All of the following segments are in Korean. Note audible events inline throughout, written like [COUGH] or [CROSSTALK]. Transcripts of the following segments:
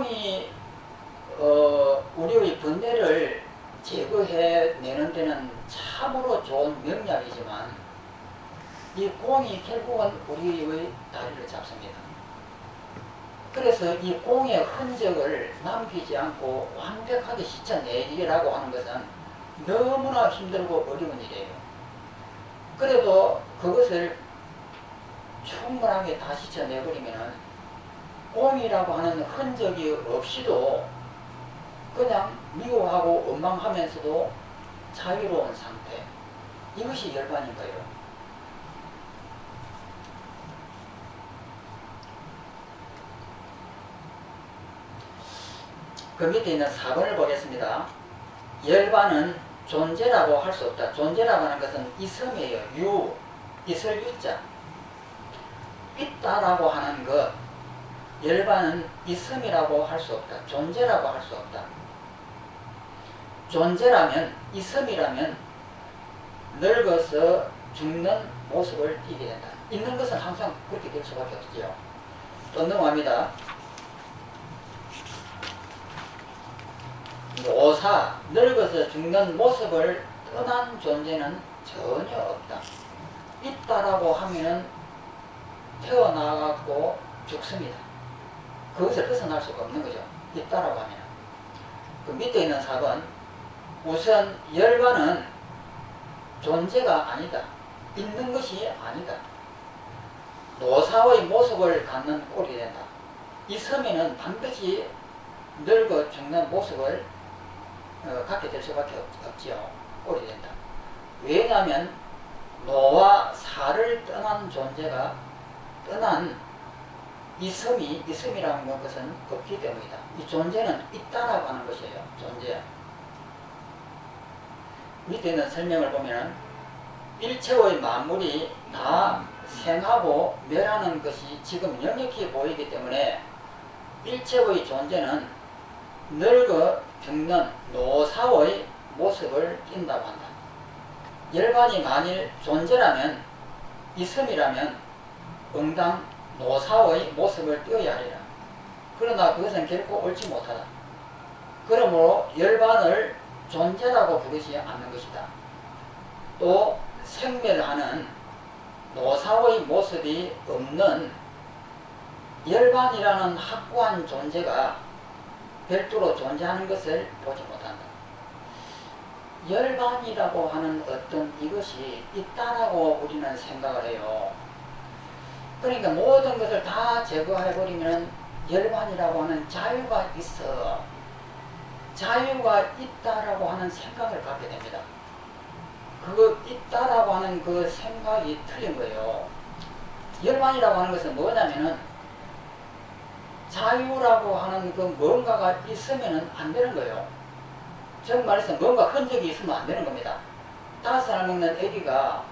꽁이 어, 우리의 번뇌를 제거해 내는 데는 참으로 좋은 명약이지만 이 꽁이 결국은 우리의 다리를 잡습니다. 그래서 이 꽁의 흔적을 남기지 않고 완벽하게 씻어내기라고 하는 것은 너무나 힘들고 어려운 일이에요. 그래도 그것을 충분하게 다 씻어내버리면은 꽁이라고 하는 흔적이 없이도 그냥 미워하고 원망하면서도 자유로운 상태. 이것이 열반인 거예요. 그 밑에 있는 4번을 보겠습니다. 열반은 존재라고 할 수 없다. 존재라고 하는 것은 있음이에요. 유, 있을 유자. 있다라고 하는 것, 열반은 있음이라고 할 수 없다. 존재라고 할 수 없다. 존재라면, 있음이라면 늙어서 죽는 모습을 띠게 된다. 있는 것은 항상 그렇게 될 수밖에 없지요. 또 넘어갑니다. 오사, 늙어서 죽는 모습을 떠난 존재는 전혀 없다. 있다라고 하면은 태어나갖고 죽습니다. 그것을 벗어날 수가 없는 거죠. 있다라고 하면. 그 밑에 있는 4번. 우선 열반은 존재가 아니다. 있는 것이 아니다. 노사의 모습을 갖는 꼴이 된다. 있으면은 반드시 늙어 죽는 모습을 어, 갖게 될 수밖에 없, 없지요. 꼴이 된다. 왜냐하면 노와 사를 떠난 존재가 떠난 있음이 있음이라는 것은 없기 때문이다. 이 존재는 있다라고 하는 것이에요. 존재. 밑에 있는 설명을 보면은 일체의 만물이 다 생하고 멸하는 것이 지금 영역히 보이기 때문에 일체의 존재는 늙어 죽는 노사의 모습을 띈다고 한다. 열반이 만일 존재라면 있음이라면 응당 노사의 모습을 띄어야 하리라. 그러나 그것은 결코 옳지 못하다. 그러므로 열반을 존재라고 부르지 않는 것이다. 또 생멸하는 노사의 모습이 없는 열반이라는 확고한 존재가 별도로 존재하는 것을 보지 못한다. 열반이라고 하는 어떤 이것이 있다라고 우리는 생각을 해요. 그러니까 모든 것을 다 제거해버리면 열반이라고 하는 자유가 있어. 자유가 있다라고 하는 생각을 갖게 됩니다. 그거 있다라고 하는 그 생각이 틀린 거예요. 열반이라고 하는 것은 뭐냐면은 자유라고 하는 그 뭔가가 있으면은 안 되는 거예요. 정말해서 뭔가 흔적이 있으면 안 되는 겁니다. 다섯 살 먹는 아기가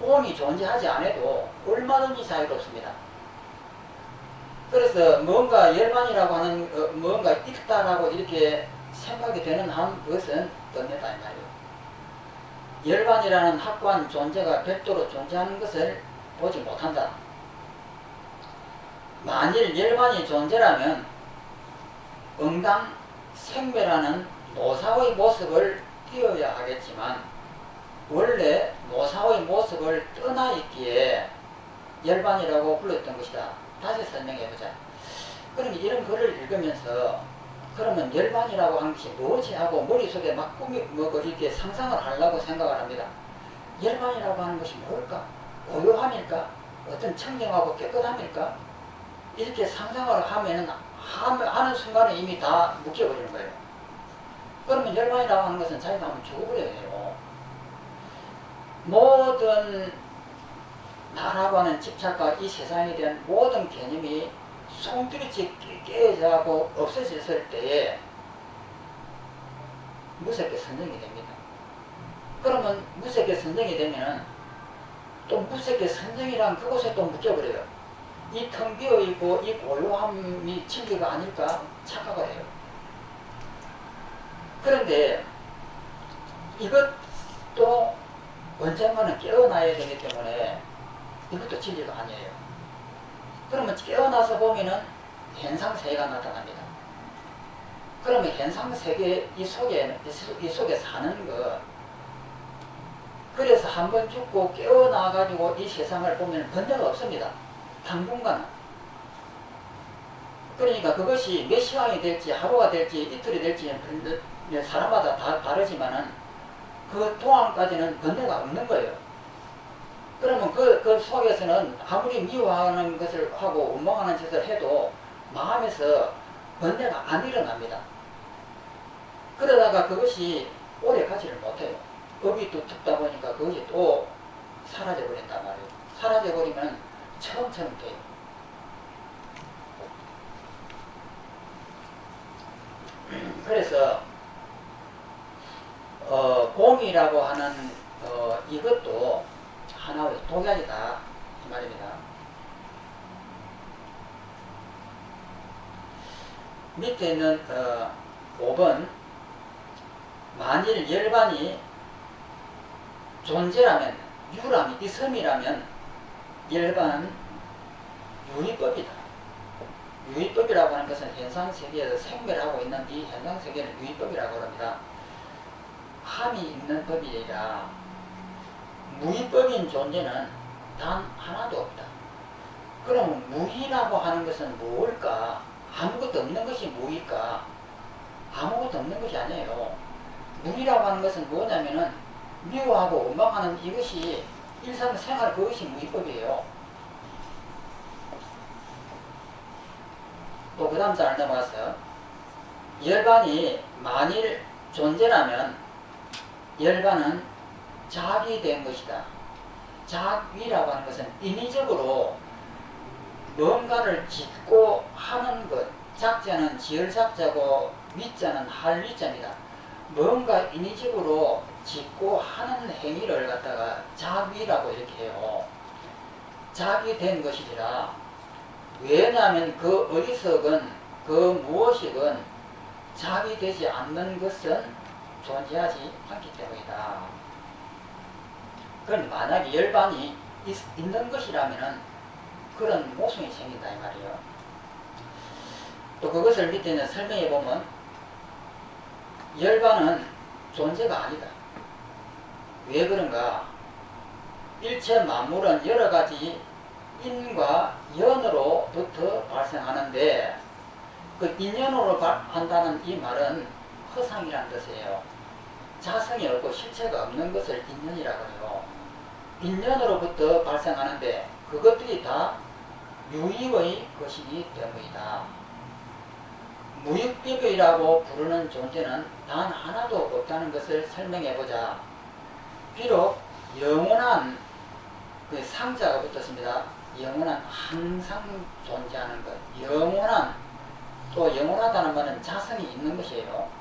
몸이 존재하지 않아도 얼마든지 자유롭습니다. 그래서 뭔가 열반이라고 하는 어, 뭔가 있다라고 이렇게 생각이 되는 한 것은 떴다 이 말이에요. 열반이라는 확고한 존재가 별도로 존재하는 것을 보지 못한다. 만일 열반이 존재라면 응당 생멸하는 노사의 모습을 띄어야 하겠지만 원래 노사의 모습을 떠나 있기에 열반이라고 불렀던 것이다. 다시 설명해 보자. 그럼 이런 글을 읽으면서 그러면 열반이라고 하는 것이 무엇이 하고 머릿속에 막 꾸미 뭐 이렇게 상상을 하려고 생각을 합니다. 열반이라고 하는 것이 뭘까? 고요함일까? 어떤 청정하고 깨끗함일까? 이렇게 상상을 하면은 하는 순간에 이미 다 묶여버리는 거예요. 그러면 열반이라고 하는 것은 자기가 한번 죽어버려야 해요. 모든 나라고 하는 집착과 이 세상에 대한 모든 개념이 송두리째 깨져가고 없어졌을 때에 무섭게 선정이 됩니다. 그러면 무섭게 선정이 되면은 또 무섭게 선정이란 그곳에 또 묶여버려요. 이 텅 비어 있고 이 고요함이 진리가 아닐까 착각을 해요. 그런데 이것도 언젠가는 깨어나야 되기 때문에 이것도 진리가 아니에요. 그러면 깨어나서 보면은 현상세가 나타납니다. 그러면 현상 세계 이 속에 이 속에 사는 것 그래서 한 번 죽고 깨어나 가지고 이 세상을 보면 번뇌가 없습니다. 당분간은. 그러니까 그것이 몇 시간이 될지 하루가 될지 이틀이 될지 그 사람마다 다 다르지만은 그 동안까지는 번뇌가 없는 거예요. 그러면 그, 그 속에서는 아무리 미워하는 것을 하고 원망하는 짓을 해도 마음에서 번뇌가 안 일어납니다. 그러다가 그것이 오래 가지를 못해요. 법이 또 깊다 보니까 그것이 또 사라져 버린단 말이에요. 사라져 버리면 처음처럼 돼요. 그래서 어, 공이라고 하는 어, 이것도 하나의 독약이다 이 말입니다. 밑에 있는 어, 5번 만일 열반이 존재라면 유라면 이섬이라면 열반은 유의법이다. 유의법이라고 하는 것은 현상 세계에서 생멸하고 있는 이 현상 세계를 유의법이라고 합니다. 함이 있는 법이 아니라 무의법인 존재는 단 하나도 없다. 그럼 무의라고 하는 것은 무엇일까? 아무것도 없는 것이 무의일까? 아무것도 없는 것이 아니에요. 무의라고 하는 것은 뭐냐면은 미워하고 원망하는 이것이 일상 생활 그것이 무의법이에요. 또 그 다음 잘 넘어가서 열반이 만일 존재라면 열반은 자기 된 것이다. 자위라고 하는 것은 인위적으로 뭔가를 짓고 하는 것. 작자는 지을 작자고 위자는 할 위자입니다. 뭔가 인위적으로 짓고 하는 행위를 갖다가 자위라고 이렇게 해요. 자기 된 것이라 왜냐하면 그 어리석은 그 무엇이건 자기 되지 않는 것은 존재하지 않기 때문이다. 그럼 만약에 열반이 있, 있는 것이라면은 그런 모순이 생긴다 이 말이에요. 또 그것을 밑에는 설명해 보면 열반은 존재가 아니다. 왜 그런가? 일체 만물은 여러 가지 인과 연으로부터 발생하는데 그 인연으로 발- 한다는 이 말은 허상이라는 뜻이에요. 자성이 없고 실체가 없는 것을 인연이라고 해요. 인연으로부터 발생하는데 그것들이 다 유익의 것이기 때문이다. 무익비교이라고 부르는 존재는 단 하나도 없다는 것을 설명해 보자. 비록 영원한 그 상자가 붙었습니다. 영원한 항상 존재하는 것. 영원한 또 영원하다는 말은 자성이 있는 것이에요.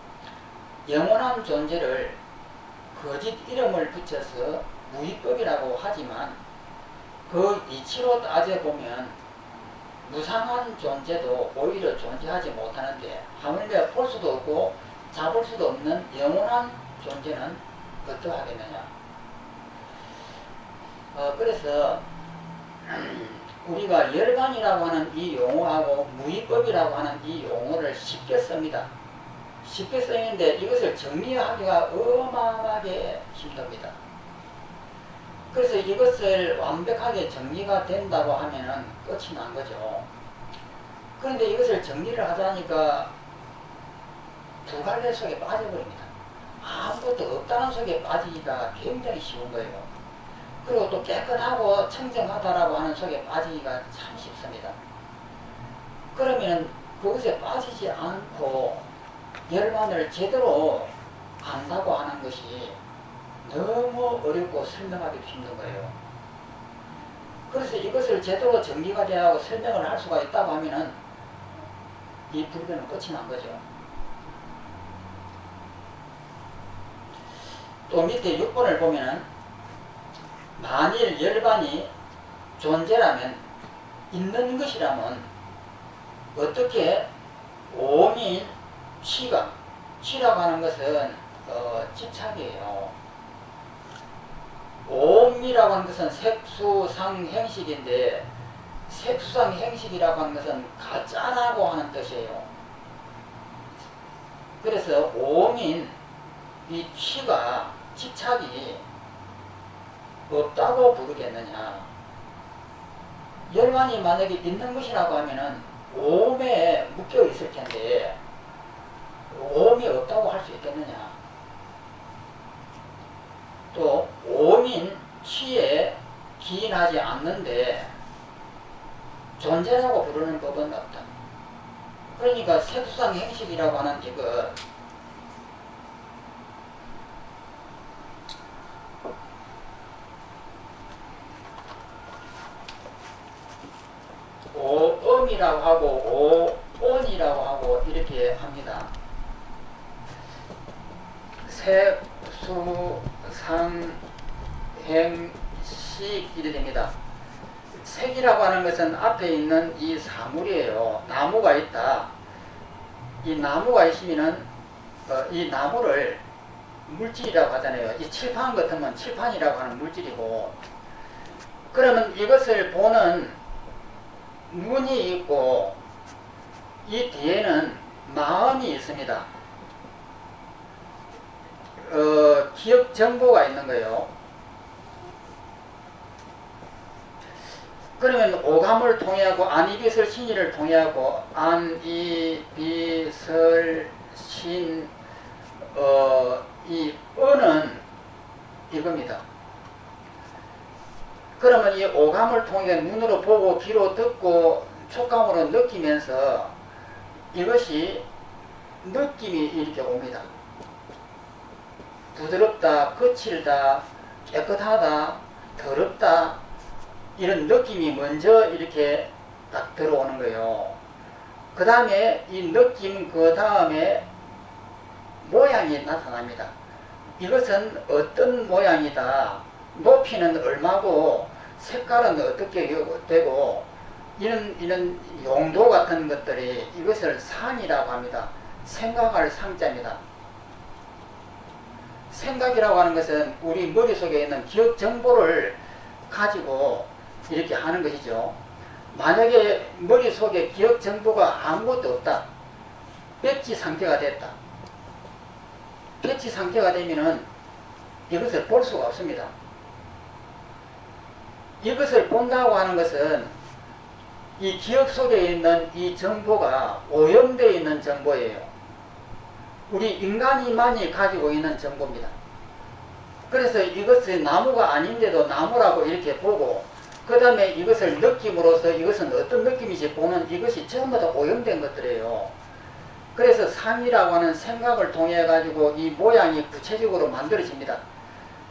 영원한 존재를 거짓 이름을 붙여서 무위법이라고 하지만 그 이치로 따져보면 무상한 존재도 오히려 존재하지 못하는데 하물며 볼 수도 없고 잡을 수도 없는 영원한 존재는 어떠하겠느냐. 어, 그래서 [CLEARS THROAT] 우리가 열반이라고 하는 이 용어하고 무위법이라고 하는 이 용어를 쉽게 씁니다. 쉽게 쓰는데 이것을 정리하기가 어마어마하게 힘듭니다. 그래서 이것을 완벽하게 정리가 된다고 하면은 끝이 난 거죠. 그런데 이것을 정리를 하자니까 두 갈래 속에 빠져버립니다. 아무것도 없다는 속에 빠지기가 굉장히 쉬운 거예요. 그리고 또 깨끗하고 청정하다라고 하는 속에 빠지기가 참 쉽습니다. 그러면 그것에 빠지지 않고 열반을 제대로 안다고 하는 것이 너무 어렵고 설명하기 힘든 거예요. 그래서 이것을 제대로 정리가 되어 하고 설명을 할 수가 있다고 하면은 이 불교는 끝이 난 거죠. 또 밑에 6번을 보면은 만일 열반이 존재라면 있는 것이라면 어떻게 오민 치가 치라고 하는 것은 어, 집착이에요. 오미라고 하는 것은 색수상 행식인데 색수상 행식이라고 하는 것은 가짜라고 하는 뜻이에요. 그래서 오민 이 취가 집착이 없다고 부르겠느냐. 열반이 만약에 있는 것이라고 하면은 오음에 묶여 있을 텐데 오음이 없다고 할 수 있겠느냐. 또 오민 취에 기인하지 않는데 존재라고 부르는 법은 없다. 그러니까 색수상 행식이라고 하는 이것 오음이라고 하고 오온이라고 하고 이렇게 합니다. 색수상행식 이래 됩니다. 색이라고 하는 것은 앞에 있는 이 사물이에요. 나무가 있다. 이 나무가 있으면은 어, 이 나무를 물질이라고 하잖아요. 이 칠판 같으면 칠판이라고 하는 물질이고 그러면 이것을 보는 눈이 있고 이 뒤에는 마음이 있습니다. 어, 기억 정보가 있는 거예요. 그러면 오감을 통해하고 안이비설 신이를 통해하고 안이비설 신, 어, 이 어는 이겁니다. 그러면 이 오감을 통해 눈으로 보고 귀로 듣고 촉감으로 느끼면서 이것이 느낌이 이렇게 옵니다. 부드럽다, 거칠다, 깨끗하다, 더럽다, 이런 느낌이 먼저 이렇게 딱 들어오는 거예요. 그 다음에 이 느낌 그 다음에 모양이 나타납니다. 이것은 어떤 모양이다. 높이는 얼마고 색깔은 어떻게 되고 이런 이런 용도 같은 것들이 이것을 상이라고 합니다. 생각할 상자입니다. 생각이라고 하는 것은 우리 머릿속에 있는 기억 정보를 가지고 이렇게 하는 것이죠. 만약에 머릿속에 기억 정보가 아무것도 없다. 배치 상태가 됐다. 배치 상태가 되면은 이것을 볼 수가 없습니다. 이것을 본다고 하는 것은 이 기억 속에 있는 이 정보가 오염되어 있는 정보예요. 우리 인간이만이 가지고 있는 정보입니다. 그래서 이것이 나무가 아닌데도 나무라고 이렇게 보고 그 다음에 이것을 느낌으로써 이것은 어떤 느낌인지 보는 이것이 전부 다 오염된 것들이에요. 그래서 상이라고 하는 생각을 통해 가지고 이 모양이 구체적으로 만들어집니다.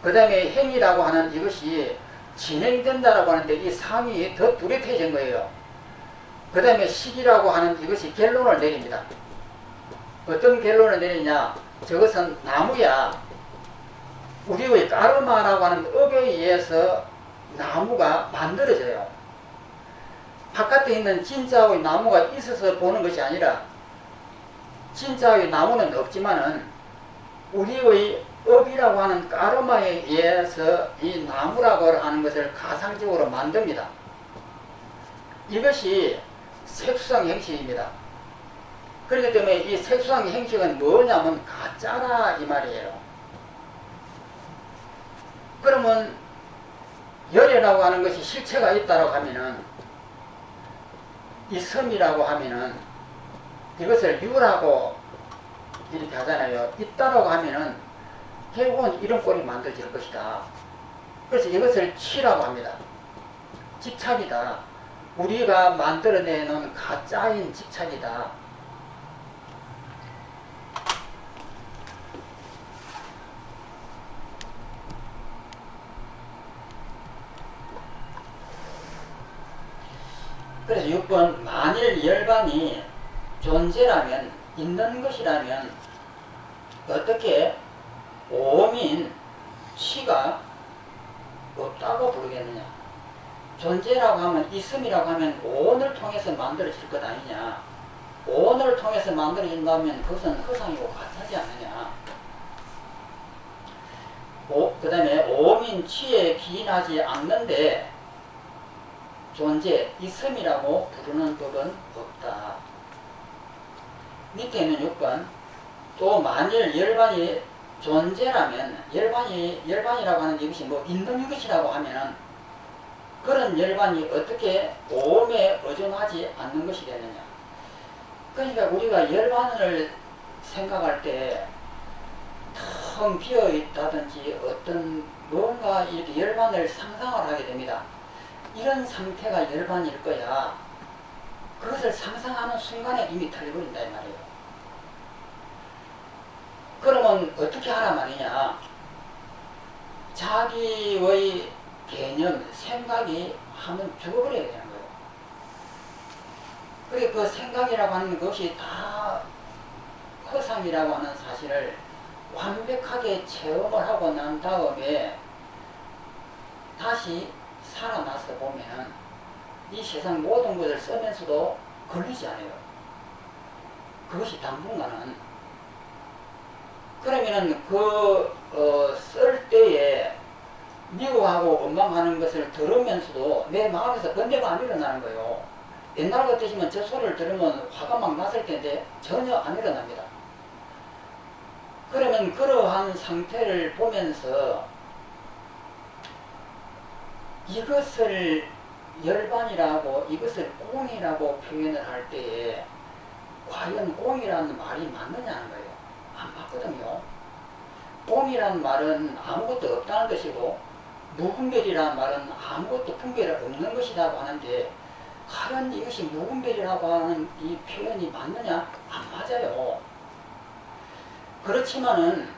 그 다음에 행이라고 하는 이것이 진행된다라고 하는데 이 상이 더 뚜렷해진 거예요. 그 다음에 식이라고 하는 이것이 결론을 내립니다. 어떤 결론을 내리냐? 저것은 나무야. 우리의 까르마라고 하는 업에 의해서 나무가 만들어져요. 바깥에 있는 진짜의 나무가 있어서 보는 것이 아니라 진짜의 나무는 없지만은 우리의 업이라고 하는 까르마에 의해서 이 나무라고 하는 것을 가상적으로 만듭니다. 이것이 색수상 형식입니다. 그렇기 때문에 이 색수상 형식은 뭐냐면 가짜라 이 말이에요. 그러면 열애라고 하는 것이 실체가 있다고 하면은 이 섬이라고 하면은 이것을 유라고 이렇게 하잖아요. 있다라고 하면은 결국은 이런 꼴이 만들어질 것이다. 그래서 이것을 치라고 합니다. 집착이다. 우리가 만들어내는 가짜인 집착이다. 그래서 6번 만일 열반이 존재라면 있는 것이라면 어떻게 오민 치가 없다고 부르겠느냐? 존재라고 하면 있음이라고 하면 오온을 통해서 만들어질 것 아니냐? 오온을 통해서 만들어진다면 그것은 허상이고 가짜지 않느냐? 그 다음에 오민 치에 기인하지 않는데 존재, 있음이라고 부르는 법은 없다. 밑에 있는 6번 또 만일 열반이 존재라면 열반이 열반이라고 하는 이것이 뭐 있는 것이라고 하면은 그런 열반이 어떻게 오음에 의존하지 않는 것이 되느냐 그러니까 우리가 열반을 생각할 때 텅 비어 있다든지 어떤 뭔가 이렇게 열반을 상상을 하게 됩니다. 이런 상태가 열반일 거야. 그것을 상상하는 순간에 이미 털려버린다 이 말이에요. 그러면 어떻게 하라 말이냐? 자기의 개념, 생각이 하면 죽어버려야 되는 거예요. 그리고 그 생각이라고 하는 것이 다 허상이라고 하는 사실을 완벽하게 체험을 하고 난 다음에 다시 살아나서 보면은 이 세상 모든 것을 쓰면서도 걸리지 않아요. 그것이 당분간은 그러면은 그, 어, 쓸 때에 미워하고 원망하는 것을 들으면서도 내 마음에서 번뇌가 안 일어나는 거예요. 옛날 같으시면 저 소리를 들으면 화가 막 났을 텐데 전혀 안 일어납니다. 그러면 그러한 상태를 보면서 이것을 열반이라고 이것을 공이라고 표현을 할 때에 과연 공이라는 말이 맞느냐는 거예요. 안 맞거든요. 공이라는 말은 아무것도 없다는 것이고 무분별이라는 말은 아무것도 분별 없는 것이라고 하는데 과연 이것이 무분별이라고 하는 이 표현이 맞느냐? 안 맞아요. 그렇지만은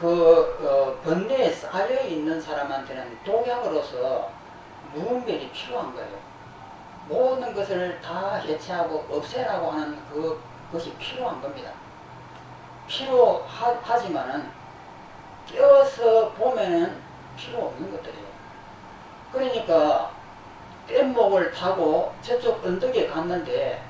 그 어, 번뇌에 쌓여 있는 사람한테는 독약으로서 무분별이 필요한 거예요. 모든 것을 다 해체하고 없애라고 하는 그, 것이 필요한 겁니다. 필요하지만은 껴서 보면은 필요 없는 것들이에요. 그러니까 뗏목을 타고 저쪽 언덕에 갔는데